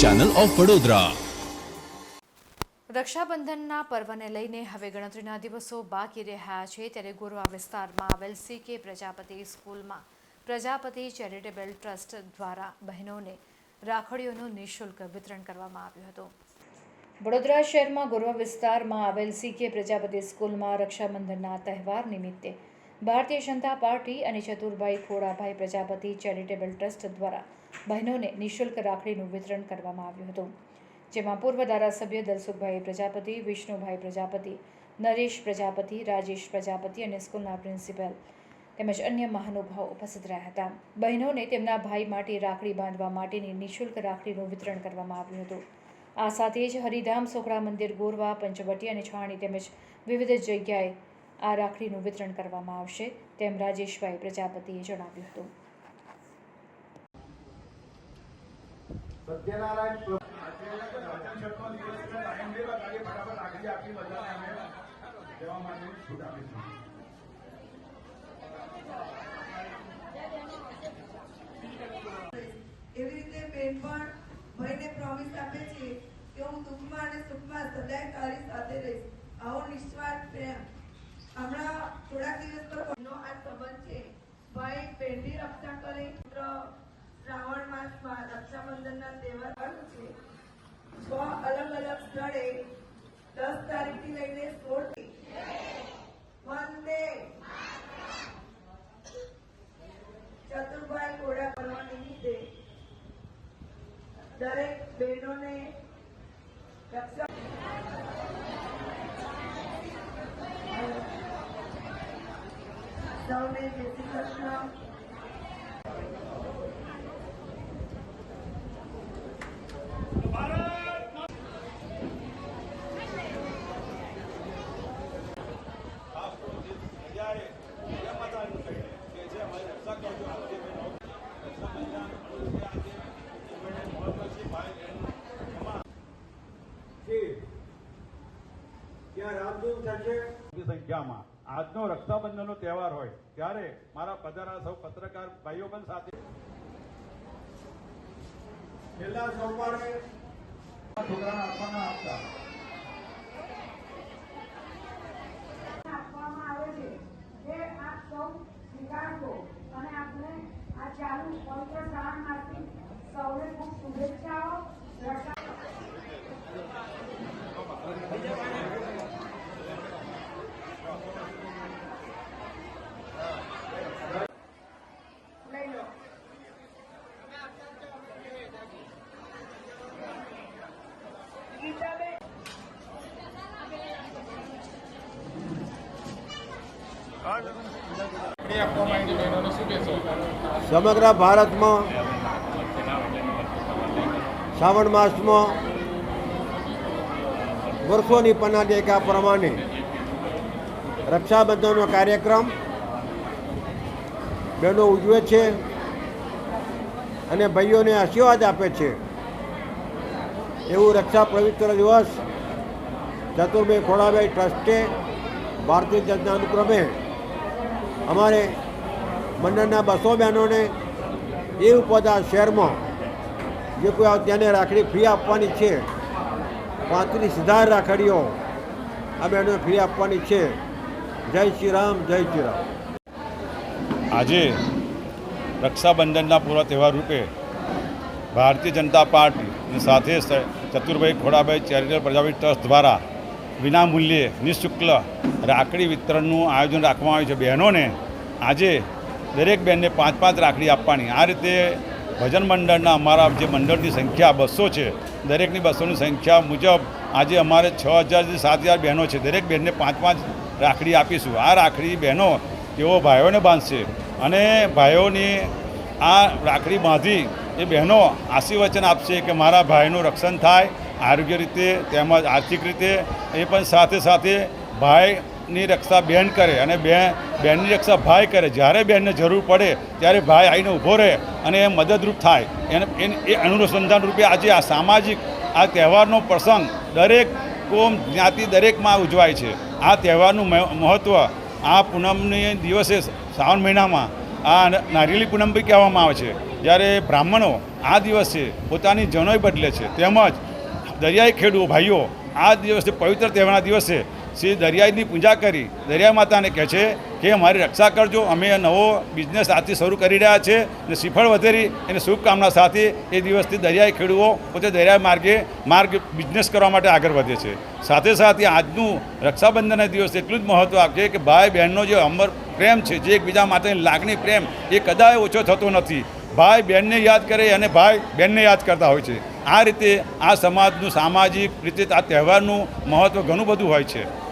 Channel of Vadodara રક્ષાબંધનના પર્વને લઈને હવે ગણતરીના દિવસો બાકી રહ્યા છે. ત્યારે ગોરવા વિસ્તારમાં આવેલ સી કે પ્રજાપતિ સ્કૂલમાં પ્રજાપતિ ચેરિટેબલ ટ્રસ્ટ દ્વારા બહેનોને રાખડીઓનું નિઃશુલ્ક વિતરણ કરવામાં આવ્યું હતું. વડોદરા શહેરમાં ગોરવા વિસ્તારમાં આવેલ સી કે પ્રજાપતિ સ્કૂલમાં રક્ષાબંધનના તહેવાર નિમિત્તે ભારતીય જનતા પાર્ટી અને ચતુરભાઈ ખોડાભાઈ પ્રજાપતિ ચેરિટેબલ ટ્રસ્ટ દ્વારા બહેનોને નિઃશુલ્ક રાખડીનું વિતરણ કરવામાં આવ્યું હતું. જેમાં પૂર્વ ધારાસભ્ય દલસુખભાઈ પ્રજાપતિ, વિષ્ણુભાઈ પ્રજાપતિ, નરેશ પ્રજાપતિ, રાજેશ પ્રજાપતિ અને સ્કૂલના પ્રિન્સિપલ તેમજ અન્ય મહાનુભાવો ઉપસ્થિત રહ્યા હતા. બહેનોને તેમના ભાઈ માટે રાખડી બાંધવા માટેની નિઃશુલ્ક રાખડીનું વિતરણ કરવામાં આવ્યું હતું. આ સાથે જ હરિધામ સોખડા મંદિર ગોરવા, પંચવટી અને છાણી તેમજ વિવિધ જગ્યાએ આ રાખડીનું વિતરણ કરવામાં આવશે તેમ રાજેશભાઈ પ્રજાપતિએ જણાવ્યું હતું. સત્યનારાયણ ટાઈમ આપી બધાને અમે છૂટ આપીશું એવી રીતે બેન પણ ભાઈને પ્રોમિસ આપે છે કે હું દુઃખમાં અને સુખમાં સદાય તારી સાથે રહીશ. આવો નિસ્વાર્થ પ્રેમ. હમણાં થોડાક દિવસ પર નો આ સંબંધ છે. ભાઈ બહેનની રક્ષા કરે, પુત્ર શ્રાવણ માસમાં રક્ષાબંધનના તહેવાર આવ્યો છે. છ અલગ અલગ સ્થળે દસ તારીખથી લઈને સોળ વંદે. ચતુરભાઈ ઘોડા કરવા નિમિત્તે દરેક બહેનોને રક્ષા સૌને જય શ્રી કૃષ્ણ મોટી આજનો રક્ષાબંધનનો તહેવાર હોય. ત્યારે મારા પધારા સૌ પત્રકાર ભાઈઓ પણ સાથે. છેલ્લા સોમવારે છોકરાને આપવામાં આવે છે અને આપણે આ ચાલુ પવિત્ર શ્રાવણ માસથી સમગ્ર ભારતમાં શ્રાવણ માસમાં વર્ષોની પનાલિકા પ્રમાણે રક્ષાબંધનનો કાર્યક્રમ બહેનો ઉજવે છે અને ભાઈઓને આશીર્વાદ આપે છે. એવું રક્ષા પવિત્ર દિવસ ચતુર્ભાઈ ખોડાભાઈ ટ્રસ્ટે ભારતીય જનતા અનુક્રમે અમારે મંડળના બસો બહેનોને એ ઉપદા શહેરમાં જે કોઈ ત્યાંને રાખડી ફ્રી આપવાની છે. પાંત્રીસ હજાર રાખડીઓ આ બહેનોને ફ્રી આપવાની છે. જય શ્રી રામ, જય શ્રી રામ. આજે રક્ષાબંધનના પૂરા તહેવાર રૂપે ભારતીય જનતા પાર્ટી સાથે ચતુરભાઈ ખોડાભાઈ ચેરિટેબલ પ્રજાભાઈ ટ્રસ્ટ દ્વારા વિનામૂલ્યે નિઃશુલ્ક રાખડી વિતરણનું આયોજન રાખવામાં આવ્યું છે. બહેનોને આજે દરેક બહેનને પાંચ પાંચ રાખડી આપવાની. આ રીતે ભજન મંડળના અમારા જે મંડળની સંખ્યા બસો છે, દરેકની બસોની સંખ્યા મુજબ આજે અમારે છ હજારથી સાત હજાર બહેનો છે. દરેક બહેનને પાંચ પાંચ રાખડી આપીશું. આ રાખડી બહેનો તેઓ ભાઈઓને બાંધશે અને ભાઈઓની આ રાખડી બાંધી એ બહેનો આશીર્વચન આપશે કે મારા ભાઈનું રક્ષણ થાય આરોગ્ય રીતે તેમજ આર્થિક રીતે એ પણ સાથે સાથે ભાઈની રક્ષા બહેન કરે અને બેન બહેનની રક્ષા ભાઈ કરે. જ્યારે બહેનને જરૂર પડે ત્યારે ભાઈ આવીને ઊભો રહે અને એ મદદરૂપ થાય. એને એ અનુસંધાન રૂપે આજે આ સામાજિક આ તહેવારનો પ્રસંગ દરેક કોમ જ્ઞાતિ દરેકમાં ઉજવાય છે. આ તહેવારનું મહ- મહત્ત્વ આ પૂનમની દિવસે શ્રાવણ મહિનામાં આ નારિયેલી પૂનમ બી કહેવામાં આવે છે. જ્યારે બ્રાહ્મણો આ દિવસે પોતાની જનોઈ બદલે છે. તેમજ દરિયાઈ ખેડૂ ભાઈઓ, આ દિવસે પવિત્ર તહેવારના દિવસે શ્રી દરિયાઈની પૂજા કરી દરિયા માતાને કહે છે કે અમારી રક્ષા કરજો, અમે નવો બિઝનેસ આજથી શરૂ કરી રહ્યા છે અને શ્રીફળ વધેરી એની શુભકામના સાથે એ દિવસથી દરિયાઈ ખેડૂઓ પોતે દરિયા માર્ગે માર્ગ બિઝનેસ કરવા માટે આગળ વધે છે. સાથે સાથે આજનું રક્ષાબંધનના દિવસે એટલું જ મહત્ત્વ આપશે કે ભાઈ બહેનનો જે અમર પ્રેમ છે, જે એકબીજા માટેની લાગણી પ્રેમ એ કદાચ ઓછો થતો નથી. ભાઈ બહેનને યાદ કરે અને ભાઈ બહેનને યાદ કરતા હોય છે. આ રીતે આ સમાજનું સામાજિક રીતે આ તહેવારનું મહત્ત્વ ઘણું બધું હોય છે.